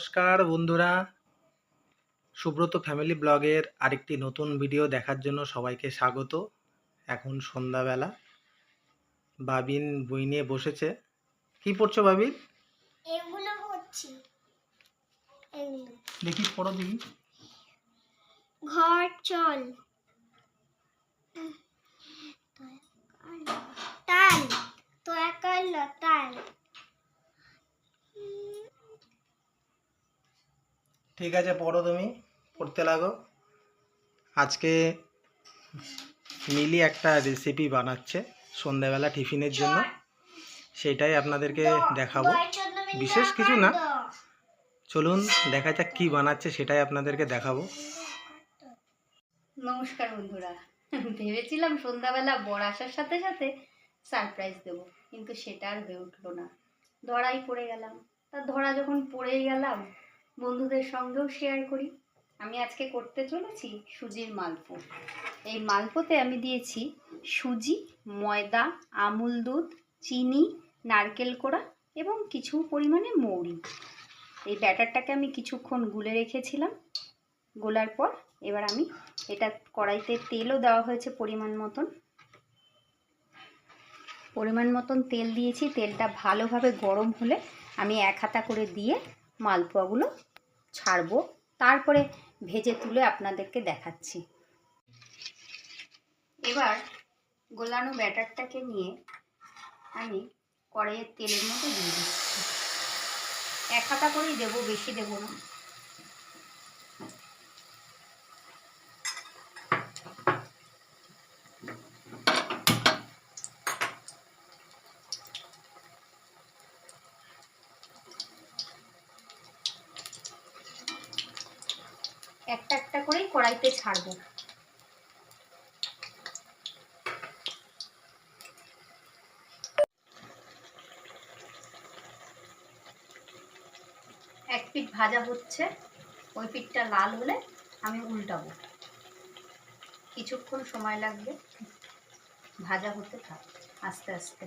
নমস্কার বন্ধুরা। সুব্রত ফ্যামিলি ব্লগের আরেকটি নতুন ভিডিও দেখার জন্য সবাইকে স্বাগত। এখন সন্ধ্যাবেলা। বাবিন বই নিয়ে বসেছে। কি পড়ছো বাবিন? এগুলো দেখি পড়ো দেখি। ঘর চল। তাল। তো করল তাল। ঠিক আছে পড়ো তুমি পড়তে লাগো। আজকে মিলি একটা রেসিপি বানাচ্ছে সন্ধ্যাবেলা টিফিনের জন্য। সেটাই আপনাদেরকে দেখাবো। বিশেষ কিছু না। চলুন দেখা যাক কি বানাচ্ছে সেটাই আপনাদেরকে দেখাবো। নমস্কার বন্ধুরা। ভেবেছিলাম সন্ধ্যাবেলা বর আসার সাথে সাথে সারপ্রাইজ দেব কিন্তু সেটা আর হয়ে উঠল না। ধরাই পড়ে গেলাম। তা ধরা যখন পড়েই গেলাম বন্ধুদের সঙ্গেও শেয়ার করি। আমি আজকে করতে চলেছি সুজির মালপো। এই মালপোতে আমি দিয়েছি সুজি, ময়দা, আমুল দুধ, চিনি, নারকেল কোড়া এবং কিছু পরিমাণে মৌরি। এই ব্যাটারটাকে আমি কিছুক্ষণ গুলে রেখেছিলাম। গোলার পর এবার আমি এটা কড়াইতে তেলও দেওয়া হয়েছে পরিমাণ মতন। পরিমাণ মতন তেল দিয়েছি। তেলটা ভালোভাবে গরম হলে আমি এক হাতা করে দিয়ে মালপোয়াগুলো ছাড়বো। তারপরে ভেজে তুলে আপনাদেরকে দেখাচ্ছি। এবার গোলানো ব্যাটারটাকে নিয়ে আমি কড়াইয়ের তেলের মতো দিয়ে দিচ্ছি। এক হাতা করেই দেবো, বেশি দেবো না। একটা একটা করেই কড়াইতে ছাড়বো। এক পিঠ ভাজা হচ্ছে, ওই পিঠটা লাল হলে আমি উল্টাবো। কিছুক্ষণ সময় লাগবে, ভাজা হতে থাক, আস্তে আস্তে।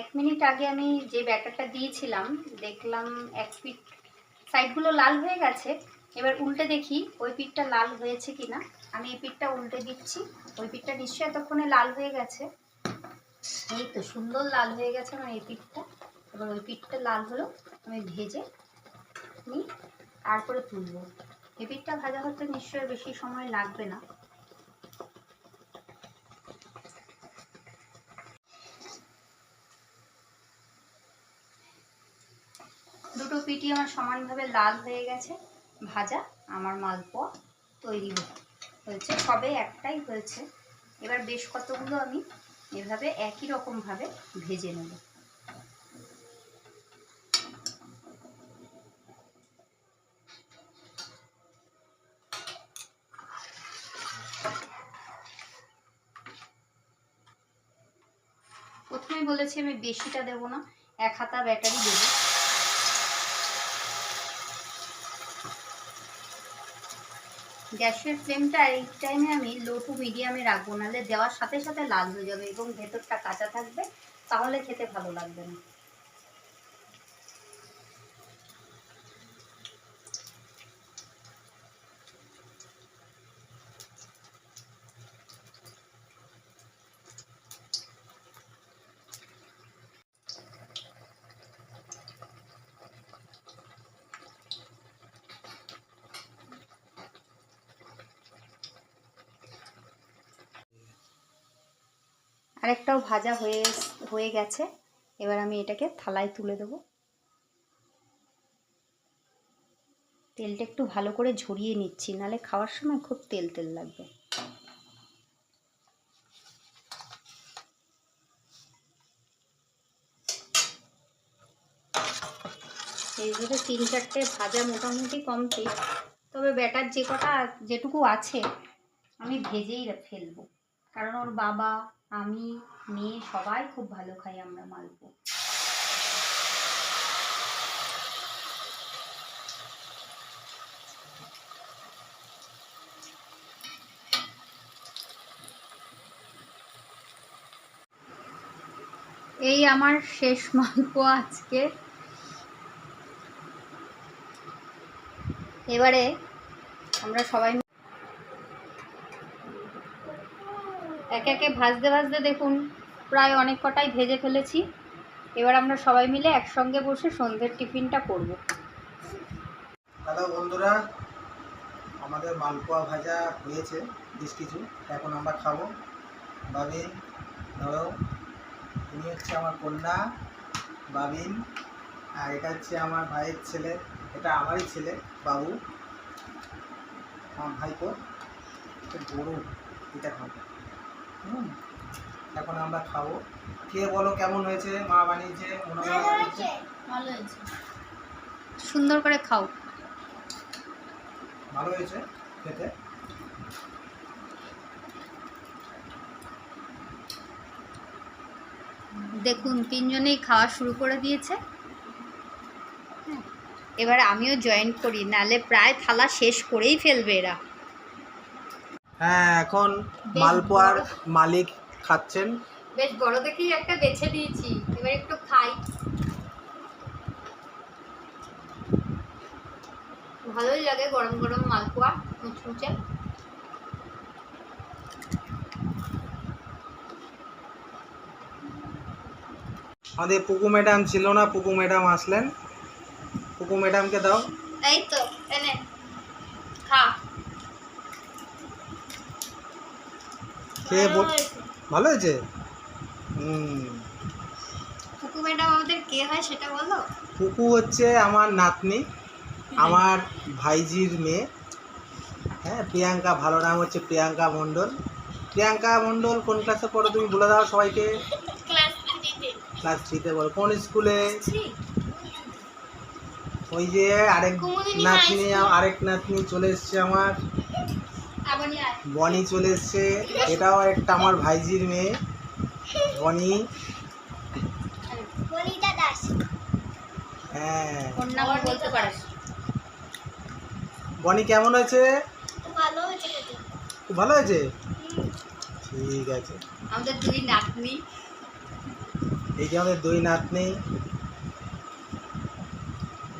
এক মিনিট আগে আমি যে ব্যাটারটা দিয়েছিলাম, দেখলাম এক পিঠ সাইডগুলো লাল হয়ে গেছে। এবার উল্টে দেখি ওই পিঠটা লাল হয়েছে কি আমি এই পিঠটা উল্টে দিচ্ছি। ওই পিঠটা নিশ্চয়ই এতক্ষণে লাল হয়ে গেছে। এই তো সুন্দর লাল হয়ে গেছে আমার এই পিঠটা। এবার ওই পিঠটা লাল হলো, আমি ভেজে নিই, তারপরে তুলবো। এই পিঠটা ভাজা হতে নিশ্চয়ই বেশি সময় লাগবে না। দুটো পিঠি আমার সমানভাবে লাল হয়ে গেছে, ভাজা আমার মালপোয়া তৈরি হয়েছে সবে একটাই হয়েছে। এবার বেশ কতগুলো আমি এভাবে একই রকমভাবে ভেজে নেব। প্রথমেই বলেছি আমি বেশিটা দেবো না, এক হাতা ব্যাটারি দেবো। গ্যাসের ফ্লেমটা এই টাইমে আমি লো টু মিডিয়ামে রাখব, নাহলে দেওয়ার সাথে সাথে লাল হয়ে যাবে এবং ভেতরটা কাঁচা থাকবে, তাহলে খেতে ভালো লাগবে না। আরেকটাও ভাজা হয়ে হয়ে গেছে। এবার আমি এটাকে থালায় তুলে দেবো। তেলটা একটু ভালো করে ঝরিয়ে নিচ্ছি, নালে খাওয়ার সময় খুব তেল তেল লাগবে। এইভাবে তিন চারটে ভাজা মোটামুটি কমপ্লিট তবে ব্যাটার যে কটা যেটুকু আছে, আমি ভেজেই ফেলব। কারণ ওর বাবা, আমি, মেয়ে সবাই খুব ভালো খাই আমরা মালপো এই আমার শেষ মালপো আজকে। এবারে আমরা সবাই একে একে ভাজতে ভাজতে দেখুন, প্রায় অনেক কটাই ভেজে ফেলেছি। এবার আমরা সবাই মিলে একসঙ্গে বসে সন্ধ্যের টিফিনটা করব। হ্যালো বন্ধুরা, আমাদের মালপোয়া ভাজা হয়েছে, বেশ কিছু। এখন আমরা খাব। বাবিন, ধরো ইনি হচ্ছে আমার কন্যা, বাবিন, আর এটা হচ্ছে আমার ভাইয়ের ছেলে, এটা আমারই ছেলে, বাবু। আমার ভাইপো গরু এটা খাব। হুম। এখন আমরা খাব। খেয়ে বলো কেমন হয়েছে মা বানিয়েছে ভালো হয়েছে? সুন্দর করে খাও। ভালো হয়েছে খেতে? দেখুন তিনজনেই খাওয়া শুরু করে দিয়েছে। হ্যাঁ, এবার আমিও জয়েন করি নালে প্রায় থালা শেষ করেই ফেলবে এরা। হ্যাঁ এখন মালপোয়ার মালিক খাচ্ছেন। বেশ বড় দেখেই একটা বেছে দিয়েছি এবার একটু খাই। ভালোই লাগে গরম গরম মালপোয়া মুচমুচে। আমাদের পুকু ম্যাডাম ছিল না পুকু ম্যাডাম আসলেন। পুকু ম্যাডামকে দাও। এই তো। খেয়ে ভালো হয়েছে। হুম। কুকু ম্যাডাম আমাদের কে হয় সেটা বলো? পুকু হচ্ছে আমার নাতনি আমার ভাইজির মেয়ে। হ্যাঁ প্রিয়াঙ্কা ভালো নাম হচ্ছে প্রিয়াঙ্কা মণ্ডল। প্রিয়াঙ্কা মণ্ডল কোন ক্লাসে পড়ো তুমি বলে দাও সবাইকে। ক্লাস থ্রিতে বলো। কোন স্কুলে ওই যে আরেক নাতনি আরেক নাতনি চলে এসছে আমার। বনি চলে এসছে। এটাও একটা আমার ভাইজির মেয়ে। বনি। হ্যাঁ। বনি কেমন হয়েছে খুব ভালো হয়েছে? ঠিক আছে। আমাদের দুই নাতনি। এই যে আমাদের দুই নাতনি।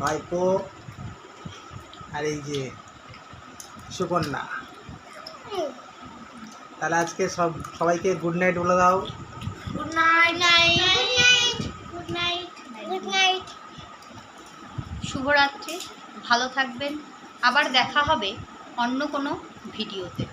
ভাইপো। আর এই যে সুকন্যা। তাহলে আজকে সব, সবাইকে গুড নাইট বলে দাও। Good night good night good night শুভরাত্রি, ভালো থাকবেন। আবার দেখা হবে অন্য কোনো ভিডিওতে।